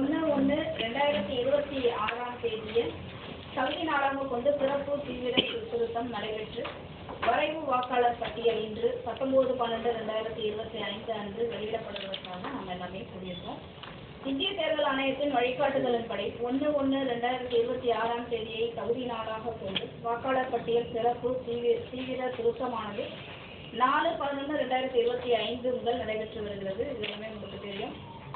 ஒன்று ஒன்று ரெண்டாயிரத்தி இருபத்தி ஆறாம் தேதியில் கல்வி நாளாக கொண்டு சிறப்பு தீவிர திரு- திருத்தம் நடைபெற்று வரைவு வாக்காளர் பட்டியல் இன்று பத்தொன்பது பன்னெண்டு ரெண்டாயிரத்தி இருபத்தி ஐந்து அன்று வெளியிடப்படுவதற்காக நம்ம எல்லாமே கூறியிருக்கோம். இந்திய தேர்தல் ஆணையத்தின் வழிகாட்டுதலின்படி ஒன்று ஒன்று ரெண்டாயிரத்தி இருபத்தி ஆறாம் தேதியை தகுதி நாளாக கொண்டு வாக்காளர் பட்டியல் சிறப்பு தீவிர தீவிர திருத்தமானது நாலு பதினொன்று ரெண்டாயிரத்தி இருபத்தி ஐந்து முதல் நடைபெற்று வருகிறது. இது எல்லாமே உங்களுக்கு தெரியும்.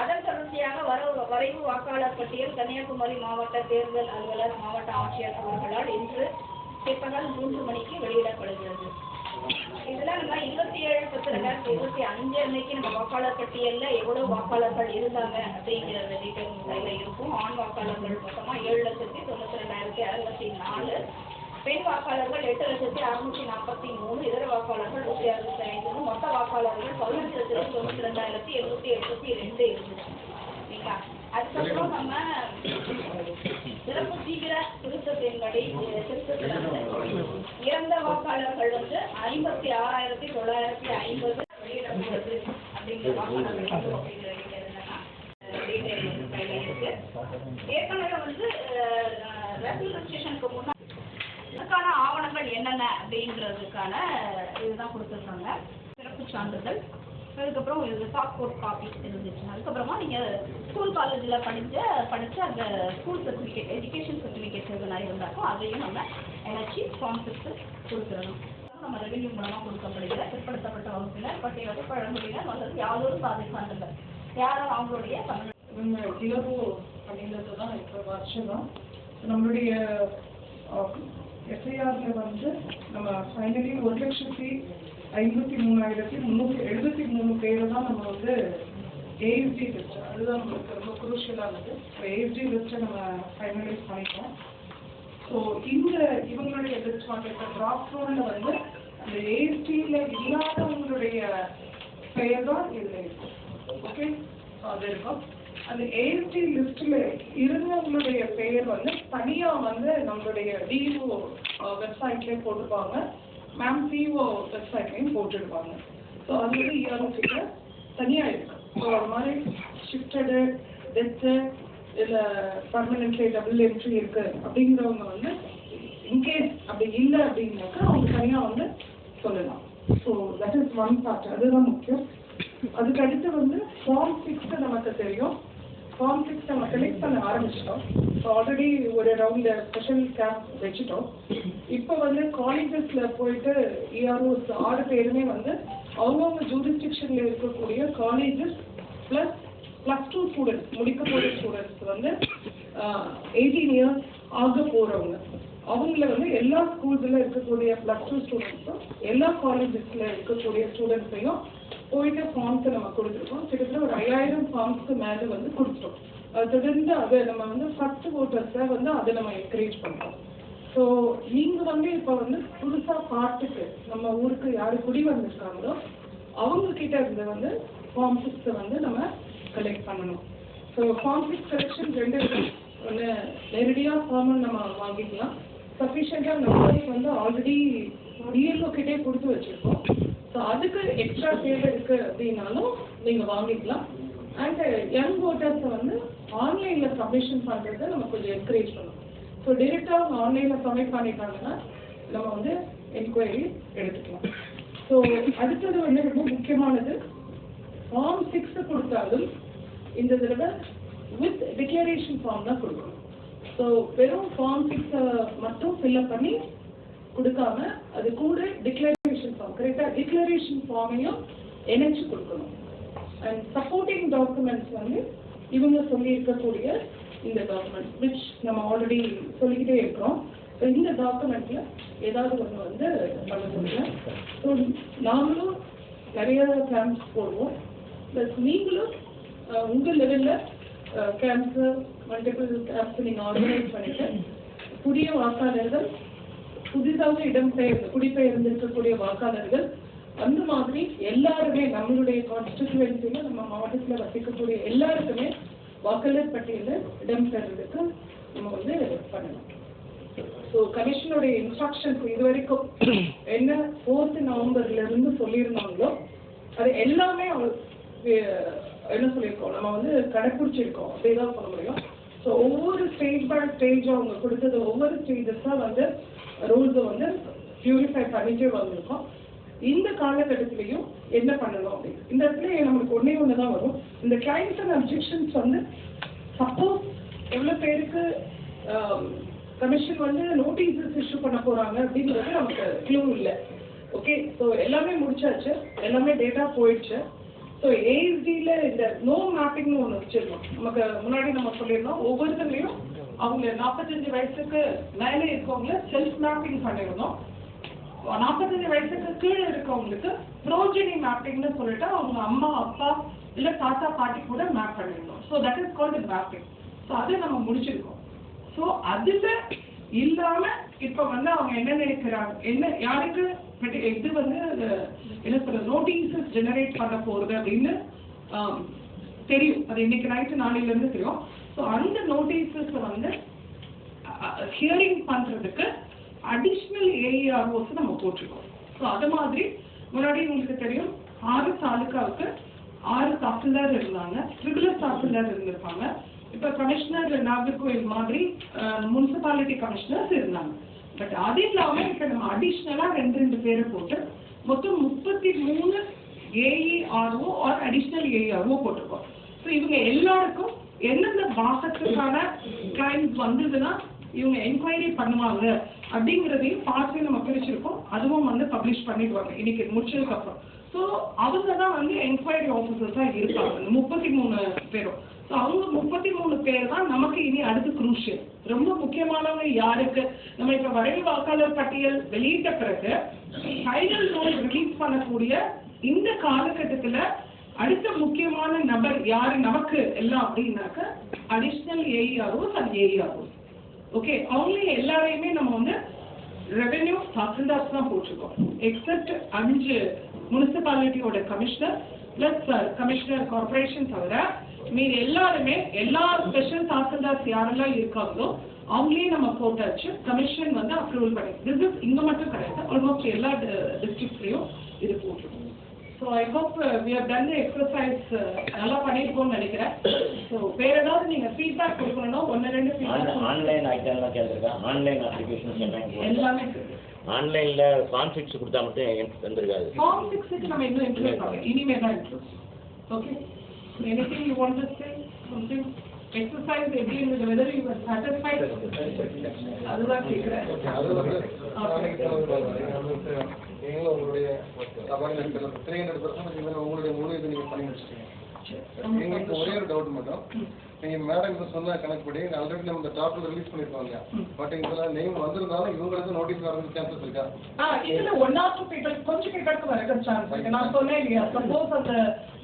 அதன் தொடர்ச்சியாக வர வரைவு வாக்காளர் பட்டியல் கன்னியாகுமரி மாவட்ட தேர்தல் அலுவலர் மாவட்ட ஆட்சியர் அவர்களால் இன்று பிற்பகல் மூன்று மணிக்கு வெளியிடப்படுகிறது. இதுல நம்ம இருபத்தி ஏழு பத்து ரெண்டாயிரத்தி இருபத்தி அஞ்சு அன்னைக்கு நம்ம வாக்காளர் பட்டியல்ல எவ்வளவு வாக்காளர்கள் இருந்தாங்க அப்படிங்கிற டீட்டெயில் இருக்கும். ஆண் வாக்காளர்கள் மொத்தமா ஏழு லட்சத்தி தொண்ணூத்தி ரெண்டாயிரத்தி அறுபத்தி நாலு பெண் வாக்காளர்கள் எட்டு லட்சத்தி அறுநூத்தி நாற்பத்தி மூணு இதர வாக்காளர்கள் நூற்றி அறுபத்தி ஐந்து மொத்த வாக்காளர்கள் பதினெட்டு லட்சத்தி தொண்ணூத்தி ரெண்டாயிரத்தி எழுநூத்தி எண்பத்தி ரெண்டு இருந்துச்சு சரிங்களா? அதுக்கப்புறம் நம்ம சிறப்பு தீவிர திருத்தத்தின்படி திருத்தத்தில் இறந்த வாக்காளர்கள் வந்து ஐம்பத்தி ஆறாயிரத்தி தொள்ளாயிரத்தி ஐம்பது வெளியிடப்பட்டது அப்படிங்கிற வாக்காளர்கள் ஏற்கனவே வந்து ரெஜிஸ்ட்ரேஷனுக்கு முன்னாடி அதுக்கான ஆவணங்கள் என்னென்ன அப்படின்றதுக்கான இதுதான் கொடுத்துருக்காங்க. சிறப்பு சான்றிதழ். அதுக்கப்புறம் இது பாஸ்போர்ட் காப்பி இருந்துச்சு அதுக்கப்புறமா நீங்கள் ஸ்கூல் காலேஜில் படித்த படித்த அந்த ஸ்கூல் சர்டிஃபிகேட் எஜுகேஷன் சர்டிஃபிகேட் எதுனா இருந்தாக்கோ அதையும் நம்ம இணைச்சி ஃபார்ம் சிக்ஸு கொடுத்துடணும். நம்ம ரெவென்யூ மூலமாக கொடுக்கப்படுகிற பிற்படுத்தப்பட்ட வகுப்பினர் பட்டியலிட்டு பழங்குடியினர் அல்லது யாதொரு சாதி சான்றிதழ். யாரும் அவங்களுடைய தமிழ் இவங்க அப்படின்றது தான் இப்போ வருஷம். நம்மளுடைய எஸ்ஐஆர்ல வந்து நம்ம ஃபைனலி ஒரு லட்சத்தி ஐம்பத்தி மூணாயிரத்தி முந்நூற்றி எழுபத்தி மூணு பேரை தான் நம்ம வந்து ஏஎஸ்டி லிஸ்ட் அதுதான் நம்மளுக்கு ரொம்ப குரூஷியலானது ஏஎஸ்டி லிஸ்ட்டை நம்ம ஃபைனலைஸ் பண்ணிட்டோம். ஸோ இந்த இவங்களுடைய லிஸ்ட் வந்து ட்ராப் டிராப் ரோலில் வந்து அந்த ஏஎஸ்டியில் இல்லாதவங்களுடைய பெயர் தான் இதில் இருக்கும் ஓகே ஸோ அது இருக்கும். அந்த ஏஎஸ்டி லிஸ்ட்டில் இருந்தவங்களுடைய பெயர் வந்து தனியாக வந்து நம்மளுடைய டிஓ வெப்சைட்லேயே போட்டுப்பாங்க. மேம் சிஓ வெப்சைட்லேயும் போட்டுடுவாங்க. ஸோ அது வந்து இஆர்ஓ தனியாக இருக்கு. ஸோ அது மாதிரி ஷிஃப்டடு டெத்து இல்லை பர்மனெண்ட்லி டபுள் என்ட்ரி இருக்கு அப்படிங்கிறவங்க வந்து இன்கேஸ் அப்படி இல்லை அப்படின்னாக்கா அவங்க தனியாக வந்து சொல்லலாம். So that is one part அதுதான் முக்கியம். அதுக்கு அடுத்து வந்து ஃபார்ம் சிக்ஸ் நமக்கு தெரியும். கான்ஃபிளிக்ஸ் நம்ம கனெக்ட் பண்ண ஆரம்பிச்சிட்டோம். ஸோ ஆல்ரெடி ஒரு ரவுண்ட் ஸ்பெஷல் கேம்ப் வச்சுட்டோம். இப்போ வந்து காலேஜஸில் போயிட்டு இஆர்ஓஸ் ஆறு பேருமே வந்து அவங்கவுங்க ஜூரிஸ்டிக்ஷனில் இருக்கக்கூடிய colleges plus plus two students முடிக்க போகிற ஸ்டூடெண்ட்ஸ் வந்து எயிட்டீன் இயர்ஸ் ஆக போகிறவங்க அவங்கள வந்து எல்லா ஸ்கூல்ஸில் இருக்கக்கூடிய ப்ளஸ் டூ ஸ்டூடெண்ட்ஸும் எல்லா காலேஜஸில் இருக்கக்கூடிய ஸ்டூடெண்ட்ஸையும் போயிட்டு ஃபார்ம்ஸை நம்ம கொடுத்துருக்கோம். கிட்டத்தட்ட ஒரு ஐயாயிரம் ஃபார்ம்ஸ்க்கு மேலே வந்து கொடுத்துட்டோம் அது தொடர்ந்து அதை நம்ம வந்து ஃபர்ஸ்ட் ஓட்டர்ஸை வந்து அதை நம்ம என்கரேஜ் பண்ணுறோம் ஸோ நீங்கள் வந்து இப்போ வந்து புதுசாக பார்த்துட்டு நம்ம ஊருக்கு யார் குடி வந்திருக்காங்களோ அவங்க கிட்ட இருந்து வந்து ஃபார்ம் சிக்ஸை வந்து நம்ம கலெக்ட் பண்ணணும். ஸோ ஃபார்ம் சிக்ஸ் கலெக்ஷன் ரெண்டு ஒன்று நேரடியாக ஃபார்ம் நம்ம வாங்கிக்கலாம். சஃபிஷியண்டாக நம்ம வந்து ஆல்ரெடி டிஎல்ஓ கிட்டே கொடுத்து வச்சுருக்கோம். ஸோ அதுக்கு எக்ஸ்ட்ரா தேவை இருக்குது அப்படின்னாலும் நீங்கள் வாங்கிக்கலாம். அண்ட் யங் ஓட்டர்ஸை வந்து ஆன்லைனில் சப்மிஷன் பண்ணுறதை நம்ம கொஞ்சம் என்கரேஜ் பண்ணணும். ஸோ டிரெக்டாக அவங்க ஆன்லைனில் சப்மிட் பண்ணிட்டாங்கன்னா நம்ம வந்து என்கொயரி எடுத்துக்கலாம். ஸோ அடுத்தது வந்து ரொம்ப முக்கியமானது ஃபார்ம் சிக்ஸ் கொடுத்தாலும் இந்த தடவை வித் டிக்ளரேஷன் ஃபார்ம் தான் கொடுக்கணும். ஸோ வெறும் ஃபார்ம் சிக்ஸை மட்டும் ஃபில்அப் பண்ணி கொடுக்காம அது கூட டிக்ளேர் கரெக்டாக டிக்ளரேஷன் ஃபார்மையும் இணைச்சு கொடுக்கணும். அண்ட் சப்போர்ட்டிங் டாக்குமெண்ட்ஸ் வந்து இவங்க சொல்லியிருக்கக்கூடிய இந்த டாக்குமெண்ட்ஸ் விச் நம்ம ஆல்ரெடி சொல்லிக்கிட்டே இருக்கிறோம். ஸோ இந்த டாக்குமெண்ட்டில் ஏதாவது ஒன்று வந்து பண்ண சொல்லுங்கள் ஸோ நாங்களும் நிறைய கேம்ப்ஸ் போடுவோம். ப்ளஸ் நீங்களும் உங்கள் லெவலில் கேம்ப்ஸு மல்டிபிள் கேம்ப்ஸ் நீங்கள் ஆர்கனைஸ் பண்ணிட்டு புதிய வாக்காளர்கள் புதிதாக இடம்பெயர் குடிபெயர்ந்திருக்கக்கூடிய வாக்காளர்கள் அந்த மாதிரி எல்லாருமே நம்மளுடைய கான்ஸ்டிடியூவன்சியில் நம்ம மாவட்டத்தில் வசிக்கக்கூடிய எல்லாருக்குமே வாக்காளர் பட்டியலில் இடம்பெறதுக்கு நம்ம வந்து பண்ணணும். ஸோ கமிஷனுடைய இன்ஸ்ட்ரக்ஷன்ஸ் இது வரைக்கும் என்ன ஃபோர்த்து நவம்பர்ல இருந்து சொல்லியிருந்தாங்களோ அது எல்லாமே அவங்க என்ன சொல்லியிருக்கோம்? நம்ம வந்து கடைப்பிடிச்சிருக்கோம். அப்படிதான் சொல்ல முடியும். ஸோ ஒவ்வொரு ஸ்டேஜ் பை ஸ்டேஜ் அவங்க கொடுத்தது ஒவ்வொரு ஸ்டேஜஸாக வந்து ரூல்ஸை வந்து பியூரிஃபை பண்ணிட்டே வந்திருக்கோம். இந்த காலகட்டத்திலையும் என்ன பண்ணணும் அப்படின்னு. இந்த இடத்துல நம்மளுக்கு ஒன்றே ஒன்று தான் வரும். இந்த கிளைண்ட்ஸ் அண்ட் அப்ஜெக்ஷன்ஸ் வந்து சப்போஸ் எவ்வளோ பேருக்கு கமிஷன் வந்து நோட்டீஸஸ் இஷ்யூ பண்ண போறாங்க அப்படிங்கிறது நமக்கு க்ளூ இல்லை. ஓகே ஸோ எல்லாமே முடிச்சாச்சு. எல்லாமே டேட்டா போயிடுச்சு. ஸோ ஏஎஸ்டியில் இந்த நோ மேப்பிங்னு ஒன்று வச்சிருக்கோம் நமக்கு முன்னாடி நம்ம சொல்லியிருந்தோம் ஒவ்வொருத்தரையும் அவங்க நாற்பத்தஞ்சு வயசுக்கு மேலே இருக்கவங்கள செல்ஃப் மேப்பிங் பண்ணியிருந்தோம். நாற்பத்தஞ்சு வயசுக்கு கீழே இருக்கவங்களுக்கு ப்ரோஜெனி மேப்பிங்னு சொல்லிட்டு அவங்க அம்மா அப்பா இல்லை தாத்தா பாட்டி கூட மேப் பண்ணிருந்தோம் so that is called mapping so அது நம்ம முடிச்சிருக்கோம். ஸோ அதில் இல்லாமல் இப்போ வந்து அவங்க என்ன நினைக்கிறாங்க? என்ன யாருக்கு பட் இது வந்து என்ன சொல்ற நோட்டீஸஸ் ஜெனரேட் பண்ண போறது அப்படின்னு தெரியும். அது இன்னைக்கு நைட்டு நாளையில இருந்து தெரியும். ஸோ அந்த நோட்டீஸஸ் வந்து ஹியரிங் பண்றதுக்கு அடிஷ்னல் ஏஇஆர்ஓஸ் நம்ம போட்டிருக்கோம். ஸோ அது மாதிரி முன்னாடி உங்களுக்கு தெரியும் ஆறு தாலுக்காவுக்கு ஆறு தாசில்தார் இருந்தாங்க. ட்ரிபிளர் தாசில்தார் இருந்திருப்பாங்க. இப்போ கமிஷனர் நாகர்கோயில் மாதிரி முனிசிபாலிட்டி கமிஷனர்ஸ் இருந்தாங்க. பட் அது இல்லாம இப்போ நம்ம அடிஷ்னலாக ரெண்டு ரெண்டு பேரை போட்டு மொத்தம் முப்பத்தி மூணு ஏஇஆர்ஓ ஆர் அடிஷ்னல் ஏஇஆர்ஓ போட்டிருக்கோம். ஸோ இவங்க எல்லாருக்கும் எந்தெந்த மாசத்துக்கான கிளைம்ஸ் வந்ததுன்னா இவங்க என்கொயரி பண்ணுவாங்க அப்படிங்கிறதையும் பார்த்து நம்ம பிரிச்சிருக்கோம். அதுவும் வந்து பப்ளிஷ் பண்ணிடுவாங்க. இன்னைக்கு முடிச்சதுக்கு அப்புறம். ஸோ அவங்க தான் வந்து என்கொயரி ஆஃபீஸர்ஸாக இருப்பாங்க முப்பத்தி மூணு பேரும். ஸோ அவங்க முப்பத்தி மூணு பேர் தான் நமக்கு இனி அடுத்து குரூஷியல் ரொம்ப முக்கியமானவங்க யாருக்கு? நம்ம இப்போ வரைவு வாக்காளர் பட்டியல் வெளியிட்ட பிறகு ஃபைனல் நோய் ரிலீஸ் பண்ணக்கூடிய இந்த காலகட்டத்தில் அடுத்த முக்கியமான நபர் யார்? நமக்கு எல்லாம் அப்படின்னாக்க additional AEROs and AEROs okay அவங்களே எல்லாரையுமே நம்ம வந்து ரெவென்யூ தாசில்தார்ஸ் தான் போட்டிருக்கோம். எக்ஸப்ட் அஞ்சு முனிசிபாலிட்டியோட கமிஷனர் பிளஸ் கமிஷனர் கார்பரேஷன் தவிர மீது எல்லாருமே எல்லா ஸ்பெஷல் தாசில்தார்ஸ் யாரெல்லாம் இருக்காங்களோ அவங்களே நம்ம போட்டாச்சு கமிஷன் வந்து அப்ரூவல் பண்ணி திஸ் இஸ் இங்க மட்டும் கிடையாது ஆல்மோஸ்ட் எல்லா டிஸ்ட்ரிக்ட்லயும் இது போட்டிருக்கோம். So I hope we have done exercise நல்லா பண்ணியிருக்கோம்னு நினைக்கிறேன். ஸோ வேற ஏதாவது நீங்க ஃபீட்பேக் கொடுக்கணும்னா ஒன்று ரெண்டு ஃபீட்பேக் ஆன்லைன் ஐட்டம்லாம் கேட்டிருக்கேன். ஆன்லைன் அப்ளிகேஷன் சொல்றாங்க எல்லாமே ஆன்லைன்ல கான்ஃபிக்ஸ் கொடுத்தா மட்டும் வந்திருக்காது. ஃபார்ம் சிக்ஸுக்கு நம்ம இன்னும் இன்ட்ரெஸ்ட் ஆகும் இனிமே தான் interest okay anything you want to say something exercise எப்படி இருந்தது வெதர் யூ ஆர் சாட்டிஸ்ஃபைட் அதுதான் கேட்குறேன் அது வந்து நாளைக்கு வந்து நீங்களும் உங்களுடைய சபாயில் இருக்கிற த்ரீ ஹண்ட்ரட் பர்சன்ட் உங்களுடைய முழு இது நீங்கள் பண்ணி வச்சுட்டீங்க எங்களுக்கு ஒரே ஒரு டவுட் மட்டும். நீங்க மேடம் இப்போ சொன்ன கணக்குப்படி ஆல்ரெடி நம்ம இந்த டாப்ல ரிலீஸ் இல்லையா? பட் இதுல நேம் வந்திருந்தாலும் இவங்களுக்கு நோட்டீஸ் வரதுக்கு சான்சஸ் இருக்கா? ஆ இதுல ஒன் ஆர் டூ பீப்பிள் கொஞ்சம் பீப்பிளுக்கு வர சான்ஸ் இருக்கு. நான் சொன்னேன் இல்லையா? சப்போஸ் அந்த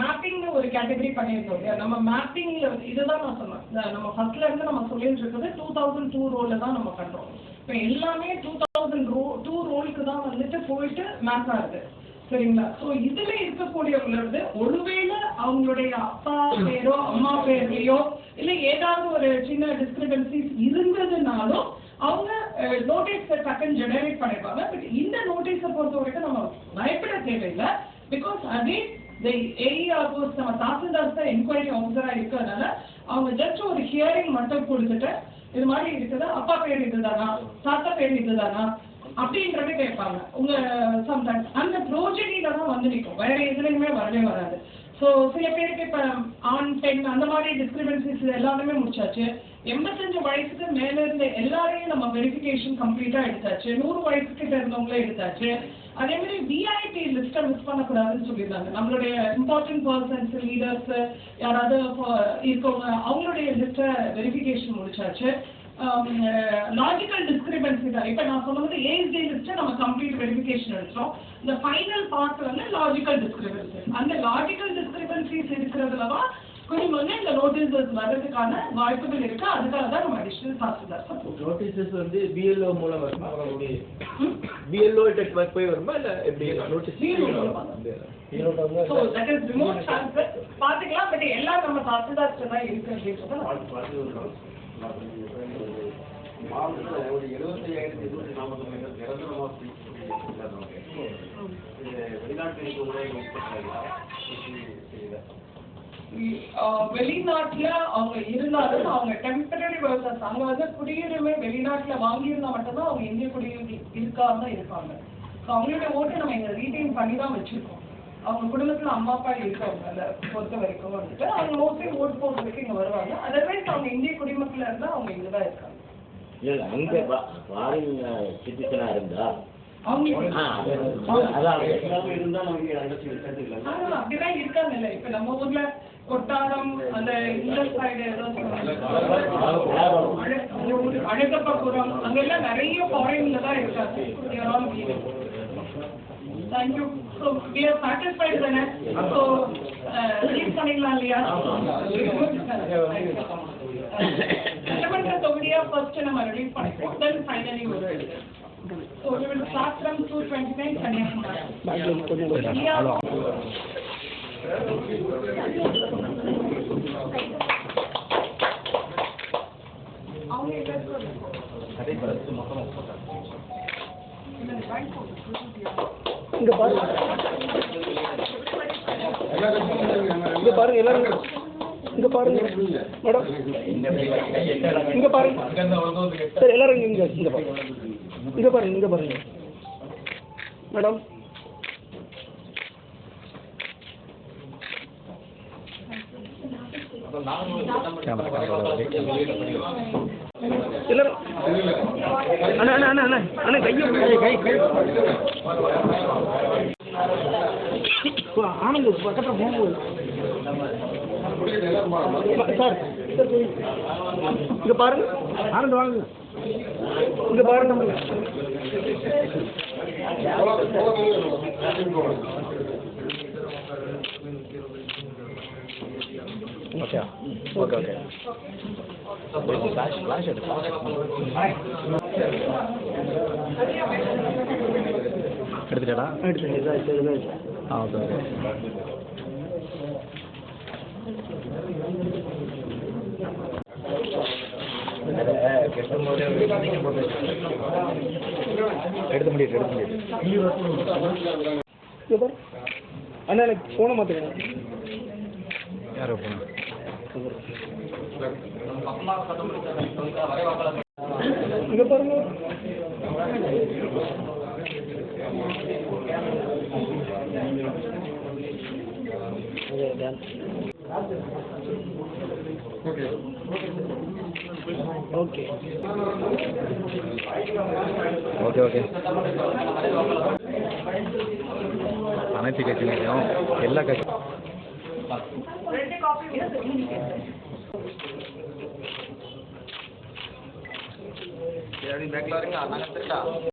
மேப்பிங்னு ஒரு கேட்டகரி பண்ணியிருக்கோம் இல்லையா? நம்ம மேப்பிங்ல இதுதான் நான் சொன்னேன். நம்ம ஃபர்ஸ்ட்ல இருந்து நம்ம சொல்லிட்டு இருக்கிறது டூ தௌசண்ட் டூ ரோல தான் நம்ம பண்றோம் இப்போ எல்லாமே டூ தௌசண்ட் ரோ டூ ரோலுக்கு தான் வந்துட்டு போயிட்டு மேப் ஆகுது. சரிங்களா? ஸோ இதுல இருக்கக்கூடியவங்களது ஒருவேளை அவங்களுடைய அப்பா பேரோ அம்மா பேர்லயோ இல்ல ஏதாவது ஒரு சின்ன டிஸ்கிரிபன்சிஸ் இருந்ததுனாலும் அவங்க நோட்டீஸ் டக்குன்னு ஜெனரேட் பண்ணிப்பாங்க. பட் இந்த நோட்டீஸை பொறுத்த வரைக்கும் நம்ம பயப்பட தேவையில்லை. பிகாஸ் அதே ஏஇஆர்ஓஸ் நம்ம தாசில்தார் தான் என்கொயரி ஆஃபீஸரா இருக்கிறதுனால அவங்க ஜஸ்ட் ஒரு ஹியரிங் மட்டும் கொடுத்துட்டு இது மாதிரி இருக்குது. அப்பா பேர் இதுதானா தாத்தா பேர் இதுதானா அப்படின்றது கேட்பாங்க. உங்க சம்டைம்ஸ் அந்த ப்ரோஜனில தான் வந்து நிற்கும் வேற எதுலையுமே வரவே வராது. ஸோ சில பேருக்கு இப்போ ஆண் பெண் அந்த மாதிரி டிஸ்கிரிபன்சிஸ் எல்லாமே முடிச்சாச்சு. எண்பத்தஞ்சு வயசுக்கு மேல இருந்த எல்லாரையும் நம்ம வெரிஃபிகேஷன் கம்ப்ளீட்டா எடுத்தாச்சு. நூறு வயசுக்கு இருந்தவங்களே எடுத்தாச்சு. அதே மாதிரி விஐபி லிஸ்ட்டை மிஸ் பண்ணக்கூடாதுன்னு சொல்லியிருந்தாங்க. நம்மளுடைய இம்பார்ட்டன்ட் பர்சன்ஸ் லீடர்ஸ் யாராவது இருக்கவங்க அவங்களுடைய லிஸ்ட்டை வெரிஃபிகேஷன் முடிச்சாச்சு. லாஜிக்கல் டிஸ்கிரிபன்சி தான். இப்போ நான் சொன்னது ஏஎஸ்டி லிஸ்ட்டை நம்ம கம்ப்ளீட் வெரிஃபிகேஷன் எடுத்தோம். இந்த ஃபைனல் பார்ட் வந்து லாஜிக்கல் டிஸ்கிரிபன்சி அந்த லாஜிக்கல் டிஸ்கிரிபன்சிஸ் இருக்கிறதுல தான் கொஞ்சம் வந்து இந்த நோட்டீஸஸ் வர்றதுக்கான வாய்ப்புகள் இருக்கு. அதுக்காக தான் நம்ம அடிஷனல் தாசில்தார் நோட்டீசஸ் வந்து பிஎல்ஓ மூலம் வருமா? பிஎல்ஓ டெட் ஒர்க் போய் வருமா? இல்ல எப்படி நோட்டீஸ் BLO மூலமா பார்த்துக்கலாம் பட் எல்லாம் நம்ம தாசில்தார்ஸ்ட்டு தான் இருக்கு அப்படின்றத நான் மாவட்டத்தில் ஒரு எழுபத்தி ஐயாயிரத்தி இருநூத்தி மீட்டர் நிரந்தரமாக வெளிநாட்டு இருக்கக்கூடிய வெளிநாட்டுல அவங்க இருந்தாலும் அவங்க டெம்பரரி ஒர்க்கர்ஸ் அங்க வந்து குடியுரிமை வெளிநாட்டுல வாங்கியிருந்தா மட்டும்தான் அவங்க இந்திய குடியுரிமை இருக்காம இருப்பாங்க. ஸோ அவங்களோட ஓட்டு நம்ம இங்க ரீட்டைன் பண்ணி தான் வச்சிருக்கோம். அவங்க குடும்பத்துல அம்மா அப்பா இருக்காங்க அதை பொறுத்த வரைக்கும் வந்துட்டு அவங்க மோஸ்ட்லி ஓட்டு போடுறதுக்கு இங்க வருவாங்க. அதர்வைஸ் அவங்க இந்திய குடிமக்கள் இருந்தா அவங்க இங்கதான் இருக்காங்க. அங்க ஃபாரின் சிட்டிசனா இருந்தா அப்படிதான் இருக்காங்க இல்ல இப்ப நம்ம ஊர்ல கொட்டாரம் அந்த இந்த சைடு அழகப்பபுரம் அங்கெல்லாம் நிறைய ஃபாரின்ல தான் இருக்காங்க thank you so we are satisfied தானே? ஸோ ரிலீஸ் பண்ணிடலாம் இல்லையா? சட்டமன்ற தொகுதியா ஃபர்ஸ்ட் நம்ம ரிலீஸ் பண்ணிப்போம் தென் ஃபைனலி ஒரு so we will start from to இங்க பாருங்க இங்க பாருங்க. எல்லாரும் இங்க பாருங்க. மேடம். இங்க பாருங்க. சார் எல்லாரும் இங்க இங்க பாருங்க. இங்க பாருங்க இங்க பாருங்க. மேடம். எல்லாரும். அண்ணா அண்ணா அண்ணா அண்ணா அண்ணா கையை கை கை ஆனந்த் பக்கத்தில் போகும்போது சார் இங்க பாருங்க. ஆனந்த் வாங்க. இங்க பாருங்க. Okay. Okay okay. Flash flash எடுத்துட்டா எடுத்துட்டேன். ஆ ஓகே ஓகே. எடுத்து முடியும் எடுத்து முடியும் அண்ணா எனக்கு ஃபோனை மாற்றுங்க யாரோ ஃபோன் இங்க பாருங்க. ஓகே. Okay okay. அனைத்து கட்சிகளையும் எல்லா கட்சி ரெண்டு வரீங்களா பேக்ல வரீங்க